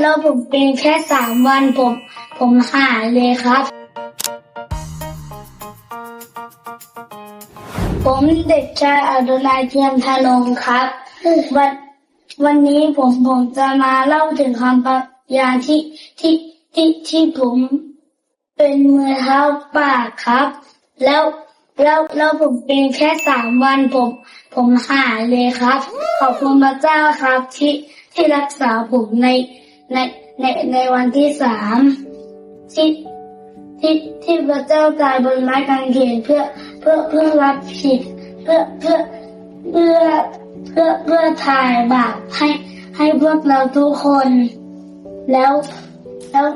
แล้วผมเป็นแค่สามวันผม ผมหายเลยครับ ผมเด็กชายอดุลายเทียมทนงครับ วันวันนี้ผมผมจะมาเล่าถึงคำพยาที่ที่ที่ที่ผมเป็นมือเท้าปากครับ แล้วแล้วแล้วผมเป็นแค่สามวันผม ผมหายเลยครับ ขอบคุณพระเจ้าครับที่ที่รักษาผมใน ในในในวันที่สามที่ที่ที่พระเจ้าตายบนไม้กางเขนเพื่อเพื่อเพื่อรับผิด เพื่อเพื่อเพื่อเพื่อเพื่อถ่ายบาปให้ให้พวกเราทุกคน แล้วแล้ว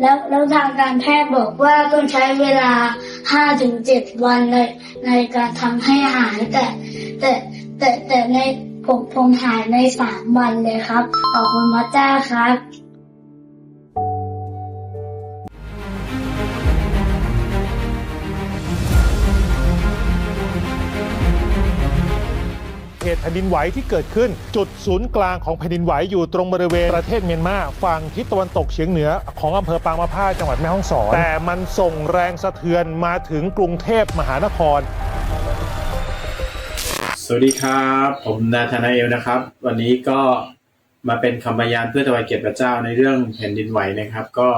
แล้วแล้วทางการแพทย์บอกว่าต้องใช้เวลาห้าถึงเจ็ดวันในในการทำให้หายแต่แต่แต่แต่ใน ผมผมหายในสามวันเลยครับ ขอบคุณพระเจ้าครับเหตุแผ่นดินไหวที่เกิดขึ้น จุดศูนย์กลางของแผ่นดินไหวอยู่ตรงบริเวณประเทศเมียนมาฝั่งทิศตะวันตกเฉียงเหนือของอำเภอปางมะผ้าจังหวัดแม่ฮ่องสอน แต่มันส่งแรงสะเทือนมาถึงกรุงเทพมหานคร วัสดีครับ ผมนาธานาเอลนะครับ วันนี้ก็มาเป็นคำพยานเพื่อถวายเกียรติพระเจ้าในเรื่องแผ่นดินไหวนะครับ ก็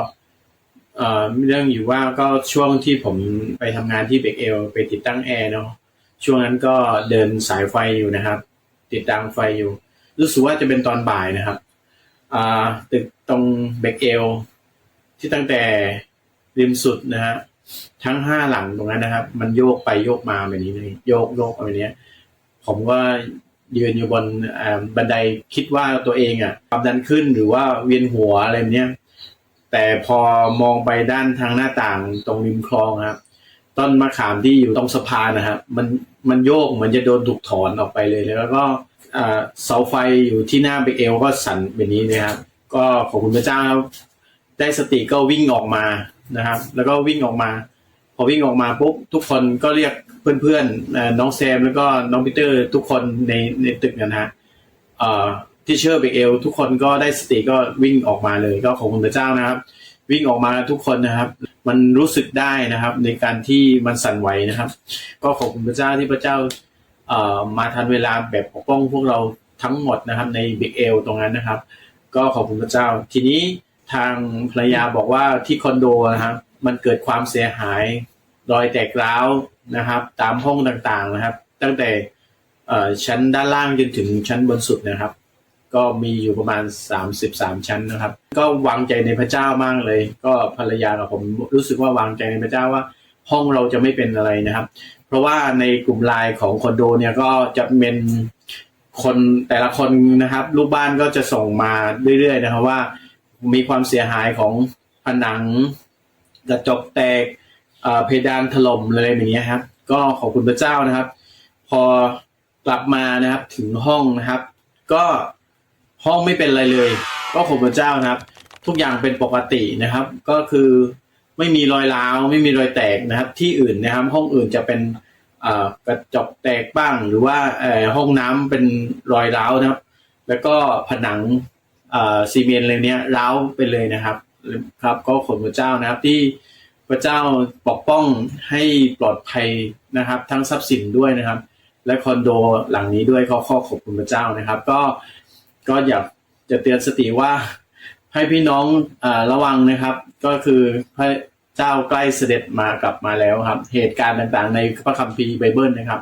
เอ่อเรื่องอยู่ว่าก็ช่วงที่ผมไปทำงานที่เบกเอลไปติดตั้งแอร์เนาะช่วงนั้นก็เดินสายไฟอยู่นะครับ ติดตั้งไฟอยู่ รู้สึกว่าจะเป็นตอนบ่ายนะครับอ่าตึกตรงเบกเอลที่ตั้งแต่ริมสุดนะฮะทั้งห้าหลังตรงนั้นนะครับ มันโยกไปโยกมาแบบนี้เลยโยกโยกแบบนี้ ผมก็ยืนอยู่บนบันไดคิดว่าตัวเองอะความดันขึ้นหรือว่าเวียนหัวอะไรเนี้ยแต่พอมองไปด้านทางหน้าต่างตรงริมคลองครับต้นมะขามที่อยู่ตรงสะพานนะครับมันมันโยกเหมือนจะโดนถูกถอนออกไปเลยแล้วก็เสาไฟอยู่ที่หน้าเบรกเอลก็สั่นแบบนี้นะครับ ก็ขอบคุณพระเจ้าได้สติก็วิ่งออกมานะครับ แล้วก็วิ่งออกมา พอวิ่งออกมาปุ๊บทุกคนก็เรียกเพื่อนๆเอ่อน้องแซมแล้วก็น้องปีเตอร์ทุกคนในในตึกนะฮะที่เชื่อเบรกเอล ทุกคนก็ได้สติก็วิ่งออกมาเลย ก็ขอบคุณพระเจ้านะครับ วิ่งออกมาทุกคนนะครับ มันรู้สึกได้นะครับ ในการที่มันสั่นไหวนะครับ ก็ขอบคุณพระเจ้าที่พระเจ้าเมาทันเวลาแบบปกป้องพวกเราทั้งหมดนะครับ ในบิ๊กเอลตรงนั้นนะครับ ก็ขอบคุณพระเจ้า ทีนี้ทางภรรยาบอกว่าที่คอนโดนะครับ มันเกิดความเสียหาย รอยแตกร้าวนะครับ ตามห้องต่างๆนะครับ ตั้งแต่ชั้นด้านล่างจนถึงชั้นบนสุดนะครับ ก็มีอยู่ประมาณ 33 ชั้นนะครับ ก็วางใจในพระเจ้ามากเลย ก็ภรรยากับผมรู้สึกว่าวางใจในพระเจ้าว่าห้องเราจะไม่เป็นอะไรนะครับ เพราะว่าในกลุ่มไลน์ของคอนโดเนี่ยก็จะเป็นคนแต่ละคนนะครับ ลูกบ้านก็จะส่งมาเรื่อยๆนะครับว่ามีความเสียหายของผนัง กระจกแตกเพดานถล่มอะไรแบบนี้ครับ ก็ขอบคุณพระเจ้านะครับ พอกลับมานะครับถึงห้องนะครับ ก็ห้องไม่เป็นอะไรเลย ก็ขอบคุณพระเจ้านะครับ ทุกอย่างเป็นปกตินะครับ ก็คือไม่มีรอยร้าวไม่มีรอยแตกนะครับ ที่อื่นนะครับ ห้องอื่นจะเป็นกระจกแตกบ้าง หรือว่าห้องน้ำเป็นรอยร้าวนะครับ แล้วก็ผนังซีเมนต์อะไรเนี้ยร้าวไปเลยนะครับ ครับ ก็ขอบคุณพระเจ้านะครับที่พระเจ้าปกป้องให้ปลอดภัยนะครับ ทั้งทรัพย์สินด้วยนะครับ และคอนโดหลังนี้ด้วยก็ขอขอบคุณพระเจ้านะครับ ก็ก็อยากจะเตือนสติว่าให้พี่น้องออระวังนะครับ ก็คือพระเจ้าใกล้เสด็จมากลับมาแล้วครับ เหตุการณ์ต่างๆ ในพระคัมภีร์ไบเบิลนะครับ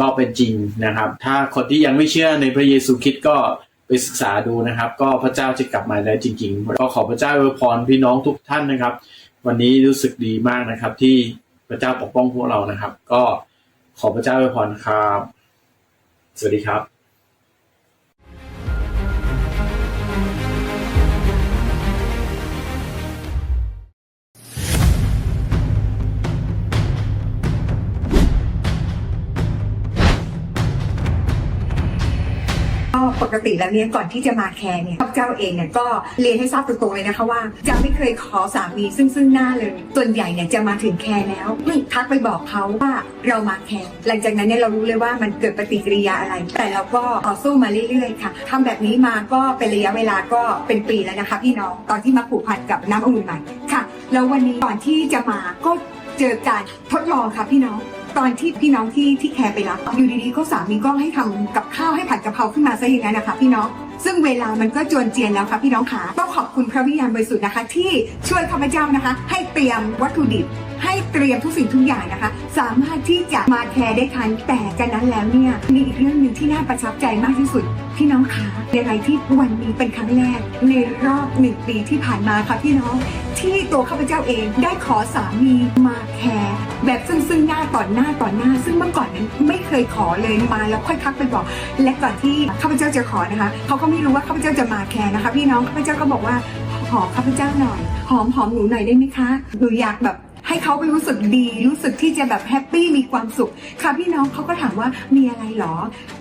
ก็เป็นจริงนะครับ ถ้าคนที่ยังไม่เชื่อในพระเยซูคริสต์ก็ ไปศึกษาดูนะครับ ก็พระเจ้าจะกลับมาแล้วจริงๆก็ขอพระเจ้าอวยพรพี่น้องทุกท่านนะครับ วันนี้รู้สึกดีมากนะครับ ที่พระเจ้าปกป้องพวกเรานะครับ ก็ขอพระเจ้าอวยพรครับ สวัสดีครับ ก็ปกติแล้วเนี่ยก่อนที่จะมาแคร์เนี่ยข้าพเจ้าเองเนี่ยก็เรียนให้ทราบตรงๆเลยนะคะว่า จะไม่เคยขอสามีซึ่งซึ่งหน้าเลย ส่วนใหญ่เนี่ยจะมาถึงแคร์แล้วทักไปบอกเขาว่าเรามาแคร์หลังจากนั้นเนี่ยเรารู้เลยว่ามันเกิดปฏิกิริยาอะไร แต่เราก็ต่อสู้มาเรื่อยๆค่ะทำแบบนี้มาก็เป็นระยะเวลาก็เป็นปีแล้วนะคะพี่น้องตอนที่มาผูกพันกับน้ำองุ่นใหม่ค่ะ แล้ววันนี้ก่อนที่จะมาก็เจอการทดลองค่ะพี่น้อง ตอนที่พี่น้องที่ที่แคร์ไปรับอยู่ดีๆก็สามีก็ให้ทำกับข้าวให้ผัดกะเพราขึ้นมาซะอย่างนั้นนะคะพี่น้องซึ่งเวลามันก็จวนเจียนแล้วค่ะพี่น้องขาต้องขอบคุณพระวิญญาณบริสุทธิ์นะคะ ที่ช่วยข้าพเจ้านะคะ ให้เตรียมวัตถุดิบ ให้เตรียมทุกสิ่งทุกอย่างนะคะ สามารถที่จะมาแคร์ได้ทัน แต่กันนั้นแล้วเนี่ยมีอีกเรื่องหนึ่งที่น่าประทับใจมากที่สุดพี่น้องคะในไรที่วันนี้เป็นครั้งแรก ในรอบหนึ่งปีที่ผ่านมาค่ะพี่น้อง ที่ตัวข้าพเจ้าเองได้ขอสามีมาแคร์แบบซึ่งซึ่งหน้าต่อหน้าต่อหน้า ซึ่งเมื่อก่อนนั้นไม่เคยขอเลยมาแล้วค่อยทักไปบอก และก่อนที่ข้าพเจ้าจะขอนะคะเขาก็ไม่รู้ว่าข้าพเจ้าจะมาแคร์นะคะ พี่น้องข้าพเจ้าก็บอกว่าหอมข้าพเจ้าหน่อยหอมหอมหนูหน่อยได้ไหมคะหนูอยากแบบ ให้เขาไปรู้สึกดี รู้สึกที่จะแบบแฮปปี้มีความสุข ค่ะพี่น้องเขาก็ถามว่ามีอะไรหรอ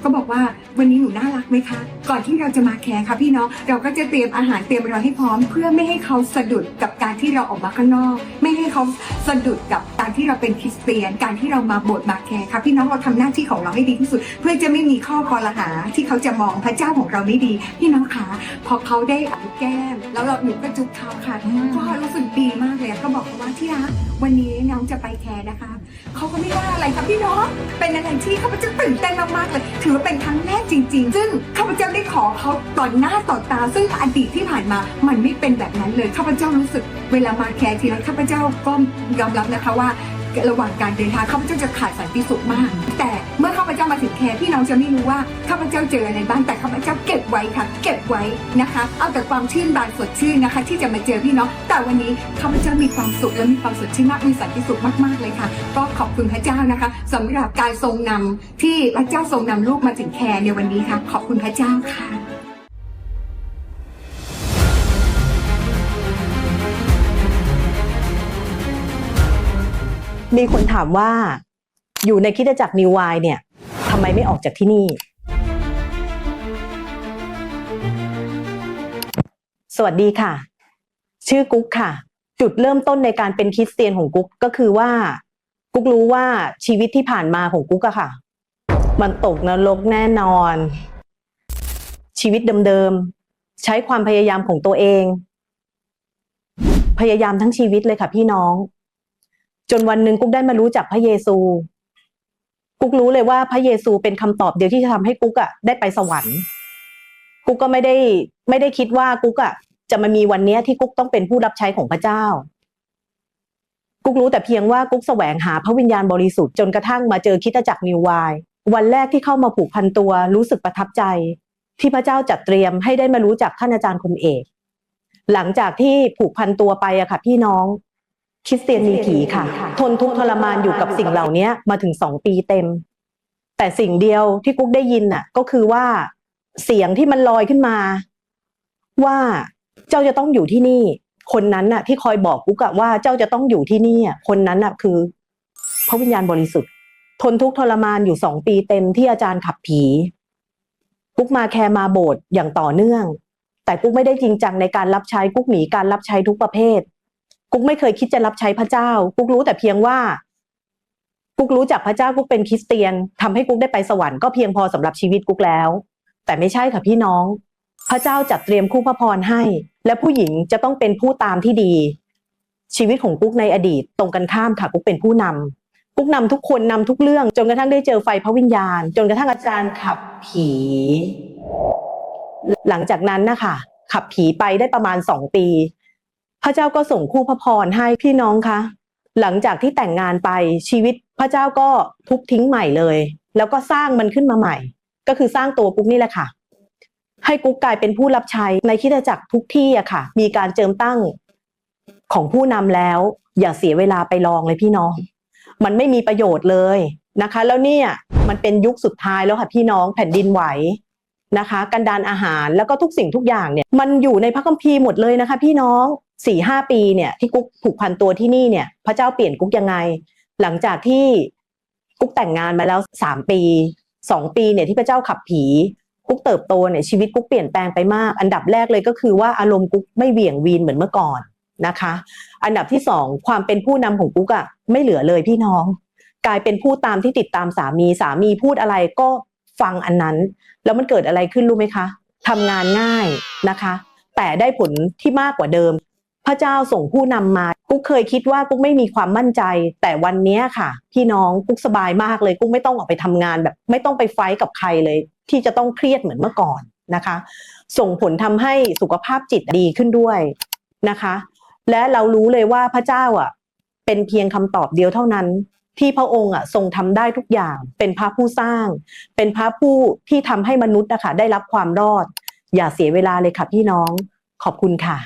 ก็บอกว่าวันนี้หนูน่ารักไหมคะ ก่อนที่เราจะมาแคร์ค่ะพี่น้องเราก็จะเตรียมอาหารเตรียมอะไรให้พร้อม เพื่อไม่ให้เขาสะดุดกับการที่เราออกมาข้างนอก ไม่ให้เขาสะดุดกับการที่เราเป็นคริสเตียน การที่เรามาโบสถ์มาแคร์ค่ะพี่น้องเราทำหน้าที่ของเราให้ดีที่สุด เพื่อจะไม่มีข้อคอรหาที่เขาจะมองพระเจ้าของเราไม่ดีพี่น้องคะพอเขาได้อัแก้มแล้วเราหนูก็จุ๊บเขาค่ะก็รู้สึกดีมากเลยก็บอกเขาว่าที่รักวันนี้น้องจะไปแคร์นะคะเขาก็ไม่ว่าอะไรค่ะพี่น้องเป็นอะไรที่ข้าพเจ้าตื่นเต้นมากๆเลย ถือว่าเป็นครั้งแรกจริง ๆ ซึ่งข้าพเจ้าได้ขอเขาต่อหน้าต่อตา ซึ่งอดีตที่ผ่านมามันไม่เป็นแบบนั้นเลยข้าพเจ้ารู้สึก เวลามาแคร์ทีไรข้าพเจ้าก็ยอมรับนะคะว่าระหว่างการเดินทางข้าพเจ้าจะขาดสันติสุขมาก แต่เมื่อข้าพเจ้ามาถึงแคร์พี่น้องจะไม่รู้ว่าข้าพเจ้าเจออะไรบ้างแต่ข้าพเจ้าเก็บไว้ค่ะ เก็บไว้นะคะ เอาแต่ความชื่นบานสดชื่นนะคะ ที่จะมาเจอพี่น้องแต่วันนี้ข้าพเจ้ามีความสุขและมีความสดชื่นมากมีสันติสุขมากๆเลยค่ะ ก็ขอบคุณพระเจ้านะคะสำหรับการทรงนำที่พระเจ้าทรงนำลูกมาถึงแคร์ในวันนี้ค่ะ ขอบคุณพระเจ้าค่ะ มีคนถามว่าอยู่ในคิดจักรนิววายเนี่ยทำไมไม่ออกจากที่นี่ สวัสดีค่ะ ชื่อกุ๊กค่ะ จุดเริ่มต้นในการเป็นคริสเตียนของกุ๊กก็คือว่า กุ๊กรู้ว่าชีวิตที่ผ่านมาของกุ๊กอะค่ะ มันตกนรกแน่นอน ชีวิตเดิมๆใช้ความพยายามของตัวเอง พยายามทั้งชีวิตเลยค่ะพี่น้อง จนวันหนึ่งกุ๊กได้มารู้จักพระเยซู กุ๊กรู้เลยว่าพระเยซูเป็นคำตอบเดียวที่จะทำให้กุ๊กอะได้ไปสวรรค์ กุ๊กก็ไม่ได้ไม่ได้คิดว่ากุ๊กอะจะมามีวันเนี้ยที่กุ๊กต้องเป็นผู้รับใช้ของพระเจ้า กุ๊กรู้แต่เพียงว่ากุ๊กแสวงหาพระวิญญาณบริสุทธิ์จนกระทั่งมาเจอคิดจักรนิววายวันแรกที่เข้ามาผูกพันตัวรู้สึกประทับใจ ที่พระเจ้าจัดเตรียมให้ได้มารู้จักท่านอาจารย์คมเอก หลังจากที่ผูกพันตัวไปอะค่ะพี่น้อง คริสเตียนมีผีค่ะ ทนทุกข์ทรมานอยู่กับสิ่งเหล่านี้มาถึงสองปีเต็ม แต่สิ่งเดียวที่กุ๊กได้ยินน่ะ ก็คือว่าเสียงที่มันลอยขึ้นมา ว่าเจ้าจะต้องอยู่ที่นี่ คนนั้นน่ะ ที่คอยบอกกุ๊กอะว่าเจ้าจะต้องอยู่ที่นี่อะคนนั้นน่ะคือพระวิญญาณบริสุทธิ์ ทนทุกข์ทรมานอยู่สองปีเต็มที่อาจารย์ขับผีกุ๊กมาแคร์มาโบสถ์อย่างต่อเนื่อง แต่กุ๊กไม่ได้จริงจังในการรับใช้กุ๊กหนีการรับใช้ทุกประเภท กุ๊กไม่เคยคิดจะรับใช้พระเจ้า กุ๊กรู้แต่เพียงว่า กุ๊กรู้จักพระเจ้ากุ๊กเป็นคริสเตียนทำให้กุ๊กได้ไปสวรรค์ก็เพียงพอสำหรับชีวิตกุ๊กแล้ว แต่ไม่ใช่ค่ะพี่น้อง พระเจ้าจัดเตรียมคู่พระพรให้ และผู้หญิงจะต้องเป็นผู้ตามที่ดี ชีวิตของกุ๊กในอดีตตรงกันข้ามค่ะกุ๊กเป็นผู้นำกุ๊กนำทุกคนนำทุกเรื่อง จนกระทั่งได้เจอไฟพระวิญญาณ จนกระทั่งอาจารย์ขับผี หลังจากนั้นนะคะขับผีไปได้ประมาณสองปี พระเจ้าก็ส่งคู่พระพรให้พี่น้องคะหลังจากที่แต่งงานไปชีวิตพระเจ้าก็ทุบทิ้งใหม่เลย แล้วก็สร้างมันขึ้นมาใหม่ ก็คือสร้างตัวกุ๊กนี่แหละค่ะ ให้กุ๊กกลายเป็นผู้รับใช้ในคิดจักรทุกที่อะค่ะ มีการเจิมตั้งของผู้นำแล้ว อย่าเสียเวลาไปลองเลยพี่น้อง มันไม่มีประโยชน์เลยนะคะ แล้วเนี่ยมันเป็นยุคสุดท้ายแล้วค่ะพี่น้องแผ่นดินไหวนะคะ กันดานอาหารแล้วก็ทุกสิ่งทุกอย่างเนี่ย มันอยู่ในพระคัมภีร์หมดเลยนะคะ พี่น้อง สี่ห้าปีเนี่ยที่กุ๊กผูกพันตัวที่นี่เนี่ย พระเจ้าเปลี่ยนกุ๊กยังไง หลังจากที่กุ๊กแต่งงานมาแล้วสามปีสองปีเนี่ยที่พระเจ้าขับผีกุ๊กเติบโตเนี่ยชีวิตกุ๊กเปลี่ยนแปลงไปมาก อันดับแรกเลยก็คือว่าอารมณ์กุ๊กไม่เหวี่ยงวีนเหมือนเมื่อก่อนนะคะ อันดับที่สองความเป็นผู้นำของกุ๊กอะไม่เหลือเลยพี่น้อง กลายเป็นผู้ตามที่ติดตามสามีสามีพูดอะไรก็ฟังอันนั้น แล้วมันเกิดอะไรขึ้นรู้ไหมคะทำงานง่ายนะคะ แต่ได้ผลที่มากกว่าเดิม พระเจ้าส่งผู้นำมา กุ๊กเคยคิดว่ากุ๊กไม่มีความมั่นใจ แต่วันนี้ค่ะ พี่น้องกุ๊กสบายมากเลย กุ๊กไม่ต้องออกไปทำงานแบบ ไม่ต้องไปไฟกับใครเลย ที่จะต้องเครียดเหมือนเมื่อก่อนนะคะ ส่งผลทำให้สุขภาพจิตดีขึ้นด้วยนะคะ และเรารู้เลยว่าพระเจ้าอะ เป็นเพียงคำตอบเดียวเท่านั้น ที่พระองค์อะทรงทำได้ทุกอย่าง เป็นพระผู้สร้าง เป็นพระผู้ที่ทำให้มนุษย์นะคะได้รับความรอด อย่าเสียเวลาเลยค่ะพี่น้องขอบคุณค่ะ